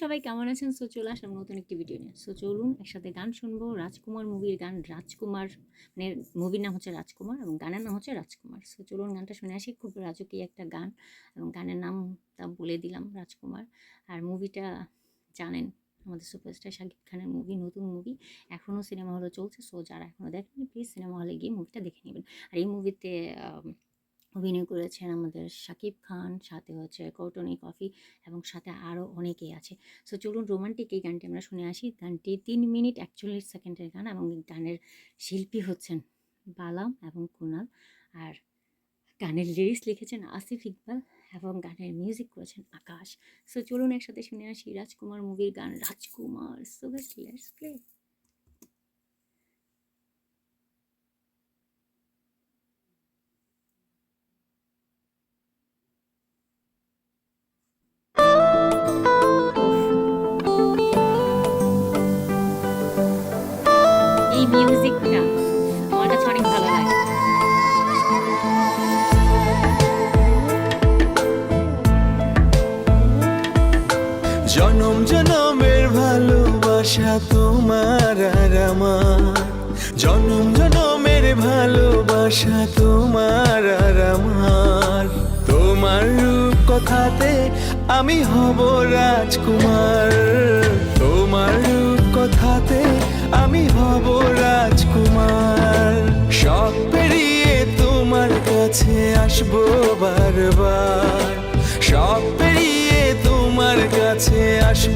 সবাই কেমন আছেন? সো চলে আসলাম নতুন একটি ভিডিও নিয়ে। সো চলুন একসাথে গান শুনব। রাজকুমার মুভির গান, রাজকুমার মানে মুভির নাম হচ্ছে রাজকুমার এবং গানের নাম হচ্ছে রাজকুমার। সো চলুন গানটা শুনে আসি। খুব রাজকীয় একটা গান এবং গানের নামটা বলে দিলাম, রাজকুমার। আর মুভিটা জানেন, আমাদের সুপারস্টার শাকিব খানের মুভি নতুন মুভি এখনও সিনেমা হলে চলছে। সো যারা এখনও দেখেনি প্লিজ সিনেমা হলে গিয়ে মুভিটা দেখে নেবেন। আর এই মুভিতে অভিনয় করেছেন আমাদের শাকিব খান, সাথে হচ্ছে কৌটনি কফি এবং সাথে আরও অনেকেই আছে। সো চলুন রোমান্টিক এই গানটি আমরা শুনে আসি। গানটি তিন মিনিট একচল্লিশ সেকেন্ডের গান এবং গানের শিল্পী হচ্ছেন বালাম এবং কুনাল। আর গানের লিরিক্স লিখেছেন আসিফ ইকবাল এবং গানের মিউজিক করেছেন আকাশ। সো চলুন একসাথে শুনে আসি রাজকুমার মুভির গান। রাজকুমার সো লেটস প্লে জনম জনমের ভালোবাসা তোমার আর আমার। জনম জনমের ভালোবাসা তোমার আর আমার। তোমার রূপ কথাতে আমি হব রাজকুমার।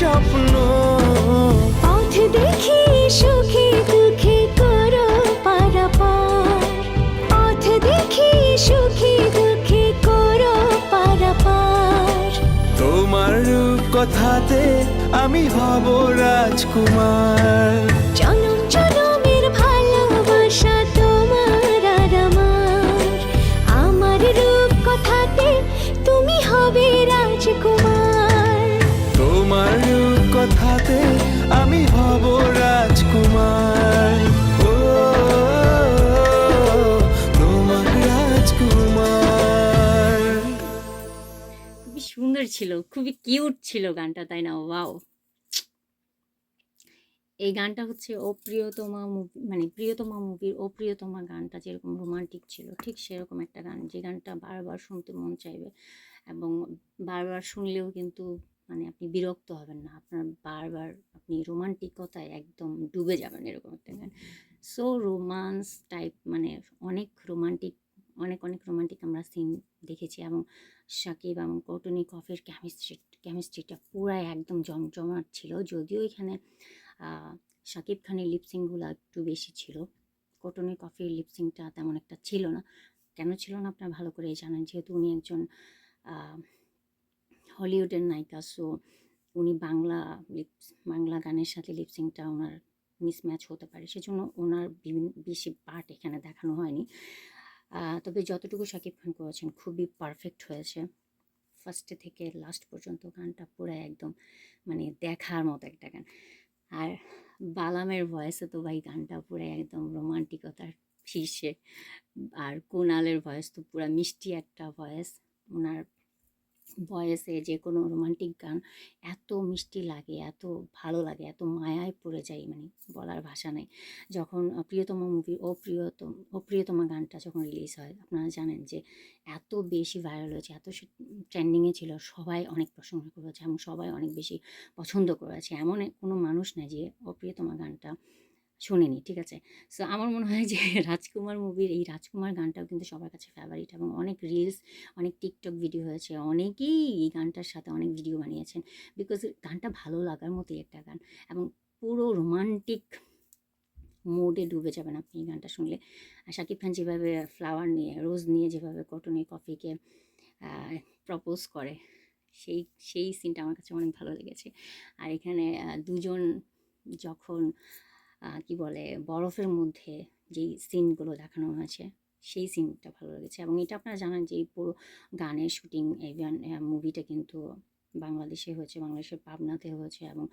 স্বপ্ন। পথ দেখি সুখে দুঃখে করো পারাপার। পথ দেখি সুখে দুঃখে করো পারাপার। তোমার রূপ কথাতে আমি হব রাজকুমার। জনম ছিল, খুবই কিউট ছিল গানটা, তাই না? ওয়াও। এই গানটা হচ্ছে ও প্রিয়তমা মুভি মানে প্রিয়তমা মুভির ও প্রিয়তমা গানটা যেরকম রোমান্টিক ছিল, ঠিক সেরকম একটা গান, যে গানটা বারবার শুনতে মন চাইবে এবং বারবার শুনলেও কিন্তু মানে আপনি বিরক্ত হবেন না, আপনার বারবার আপনি রোমান্টিকতায় একদম ডুবে যাবেন এরকম একটা গান। সো রোমান্স টাইপ মানে অনেক রোমান্টিক অনেক অনেক রোমান্টিক আমরা সিন দেখেছি এবং সাকিব এবং কৌটনি কফির কেমিস্ট্রি কেমিস্ট্রিটা পুরাই একদম জমজমাট ছিল। যদিও এখানে সাকিব খানের লিপসিংগুলো একটু বেশি ছিল। কটনের কফির লিপসিংটা তেমন একটা ছিল না। কেন ছিল না আপনারা ভালো করে জানেন, যেহেতু উনি একজন হলিউডের নায়িকা সো উনি বাংলা লিপস বাংলা গানের সাথে লিপসিংটা ওনার মিসম্যাচ হতে পারে। সেজন্য ওনার বিভিন্ন, বেশি পার্ট এখানে দেখানো হয়নি। তবে যতটুকু শাকিব খান করেছেন খুবই পারফেক্ট হয়েছে। ফার্স্টে থেকে লাস্ট পর্যন্ত গানটা পুরো একদম মানে দেখার মতো একটা গান। আর বালামের ভয়েসে তো ভাই গানটা পুরো একদম রোমান্টিকতার শীর্ষে। আর কুনালের ভয়েস তো পুরো মিষ্টি একটা ভয়েস ওনার ভয়েসে যে কোনো রোমান্টিক গান এত মিষ্টি লাগে, এত ভালো লাগে, এত মায়ায় পড়ে যায় মানে বলার ভাষা নেই। যখন প্রিয়তমা মুভি ও প্রিয়তম ও প্রিয়তমা গানটা যখন রিলিজ হয়, আপনারা জানেন যে এত বেশি ভাইরাল হয়েছে, এত ট্রেন্ডিংয়ে ছিল, সবাই অনেক প্রশংসা করেছে এবং সবাই অনেক বেশি পছন্দ করেছে। এমন কোনো মানুষ নেই যে অপ্রিয়তমা গানটা শোনেনি, ঠিক আছে? সো আমার মনে হয় যে রাজকুমার মুভির এই রাজকুমার গানটাও কিন্তু সবার কাছে ফেভারিট এবং অনেক রিলস অনেক টিকটক ভিডিও হয়েছে, অনেকেই এই গানটার সাথে অনেক ভিডিও বানিয়েছেন বিকজ গানটা ভালো লাগার মতোই একটা গান এবং পুরো রোমান্টিক মোডে ডুবে যাবেন আপনি এই গানটা শুনলে। আর শাকিব খান যেভাবে ফ্লাওয়ার নিয়ে রোজ নিয়ে, যেভাবে কটনে কফিকে প্রপোজ করে, সেই সেই সিনটা আমার কাছে অনেক ভালো লেগেছে। আর এখানে দুজন যখন কি বলে, বরফের মধ্যে যেই সিনগুলো দেখানো হয়েছে, সেই সিনটা ভালো লেগেছে। এবং এটা আপনারা জানেন যে এই পুরো গানের শুটিং ইভেন মুভিটা কিন্তু বাংলাদেশে হয়েছে, বাংলাদেশের পাবনাতে হয়েছে এবং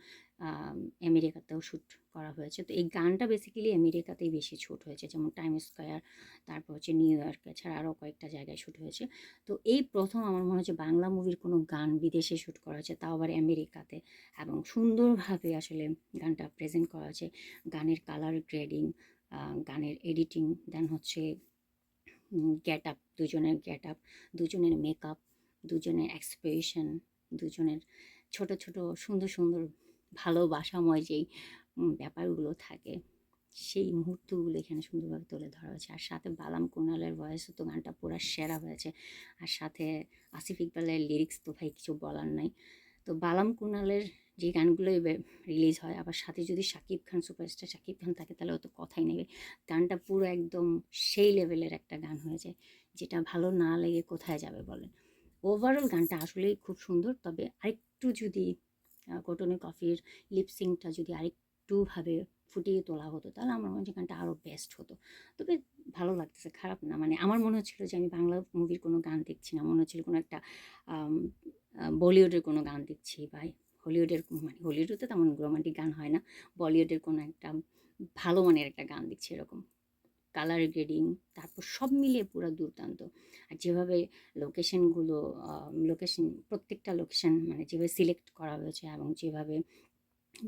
আমেরিকাতেও শ্যুট করা হয়েছে। তো এই গানটা বেসিক্যালি আমেরিকাতেই বেশি শ্যুট হয়েছে, যেমন টাইম স্কোয়ার তারপর হচ্ছে নিউ ইয়র্কে ছাড়া আরও কয়েকটা জায়গায় শ্যুট হয়েছে। তো এই প্রথম আমার মনে হচ্ছে বাংলা মুভির কোনো গান বিদেশে শ্যুট করা হয়েছে, তাও আবার আমেরিকাতে। এবং সুন্দরভাবে আসলে গানটা প্রেজেন্ট করা হয়েছে। গানের কালার গ্রেডিং গানের এডিটিং দেন হচ্ছে গেট আপ দুজনের গেট আপ দুজনের মেকআপ দুজনের এক্সপ্রেশন দুজনের ছোট ছোট, সুন্দর সুন্দর ভালোবাসাময় যেই ব্যাপারগুলো থাকে, সেই মুহূর্তগুলো এখানে সুন্দরভাবে তুলে ধরা হয়েছে। আর সাথে বালাম কুনালের ভয়েসও তো গানটা পুরো সেরা হয়েছে। আর সাথে আসিফ ইকবালের লিরিক্স তো ভাই কিছু বলার নাই। তো বালাম কুনালের যে গানগুলোই রিলিজ হয়, আবার সাথে যদি শাকিব খান সুপারস্টার শাকিব খান থাকে, তাহলে ও তো কথাই নেবে গানটা পুরো একদম সেই লেভেলের একটা গান হয়েছে, যেটা ভালো না লেগে কোথায় যাবে বলেন? ওভারঅল গানটা আসলেই খুব সুন্দর। তবে আরেকটু যদি কটনে কফির লিপসিংটা যদি আরেকটুভাবে ফুটিয়ে তোলা হতো, তাহলে আমার মনে হচ্ছে গানটা আরও বেস্ট হতো। তবে ভালো লাগতেছে, খারাপ না। মানে আমার মনে হচ্ছিল যে আমি বাংলা মুভির কোনো গান দেখছি না। মনে হচ্ছিল কোনো একটা বলিউডের কোনো গান দেখছি বা হলিউডের মানে হলিউডে তো তেমন রোমান্টিক গান হয় না। বলিউডের কোনো একটা ভালো মানের একটা গান দেখছি এরকম। কালার গ্রেডিং তারপর সব মিলিয়ে পুরো দুর্দান্ত। আর যেভাবে লোকেশনগুলো লোকেশন প্রত্যেকটা লোকেশন মানে যেভাবে সিলেক্ট করা হয়েছে এবং যেভাবে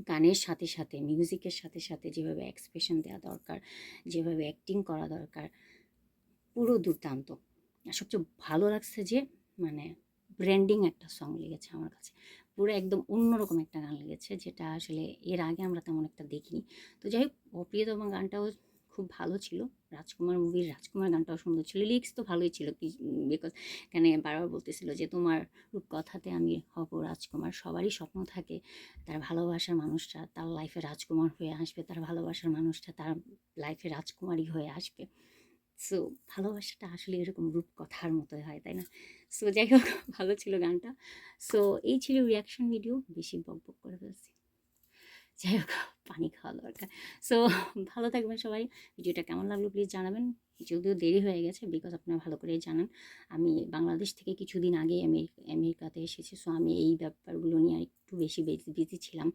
গানের সাথে সাথে মিউজিকের সাথে সাথে যেভাবে এক্সপ্রেশন দেওয়া দরকার, যেভাবে অ্যাক্টিং করা দরকার, পুরো দুর্দান্ত। আর সবচেয়ে ভালো লাগছে যে মানে ব্র্যান্ডিং একটা সং লেগেছে আমার কাছে। পুরো একদম অন্যরকম একটা গান লেগেছে, যেটা আসলে এর আগে আমরা তেমন একটা দেখিনি। তো যাই হোক, অপ্রিয়তম গানটাও খুব ভালো ছিল। রাজকুমার মুভির রাজকুমার গানটাও সুন্দর ছিল। লিরিক্স তো ভালোই ছিল কি বিকজ এখানে বারবার বলতেছিল যে, তোমার রূপকথাতে আমি হব রাজকুমার। সবারই স্বপ্ন থাকে তার ভালোবাসার মানুষটা, তার লাইফে রাজকুমার হয়ে আসবে, তার ভালোবাসার মানুষটা তার লাইফে রাজকুমারী হয়ে আসবে। সো ভালোবাসাটা আসলে এরকম রূপকথার মতোই হয়, তাই না? সো যাই হোক, ভালো ছিল গানটা। সো এই ছিল রিয়াকশন ভিডিও বেশি বক বক করে ফেলছি যাই হোক, পানি খাওয়া দরকার। সো ভালো থাকবেন সবাই। ভিডিওটা কেমন লাগল প্লিজ জানাবেন। যদিও দেরি হয়ে গেছে বিকজ আপনারা ভালো করে জানেন, আমি বাংলাদেশ থেকে কিছুদিন আগে আমেরিকা আমেরিকাতে এসেছি। সো আমি এই ব্যাপারগুলো নিয়ে একটু বেশি বিজি ছিলাম।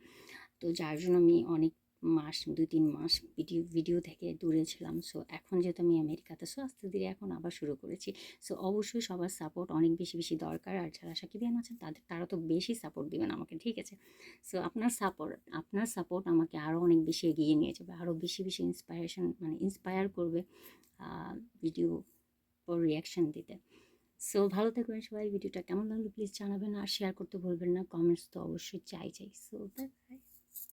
তো যার জন্য আমি অনেক মাস দুই তিন মাস ভিডিও ভিডিও থেকে দূরে ছিলাম। সো এখন যেহেতু আমি আমেরিকাতে সো আস্তে ধীরে এখন আবার শুরু করেছি। সো অবশ্যই সবার সাপোর্ট অনেক বেশি বেশি দরকার। আর যারা সাকিবিয়ান আছেন, তাদের, তারা তো বেশি সাপোর্ট দিবেন আমাকে, ঠিক আছে? সো আপনার সাপোর্ট আপনার সাপোর্ট আমাকে আরও অনেক বেশি এগিয়ে নিয়ে যাবে আরও বেশি বেশি ইন্সপায়ারেশন মানে ইন্সপায়ার করবে ভিডিও রিয়াকশন দিতে। সো ভালো থাকবেন সবাই ভিডিওটা কেমন লাগল প্লিজ জানাবেন। আর শেয়ার করতে ভুলবেন না কমেন্টস তো অবশ্যই চাই চাই। So by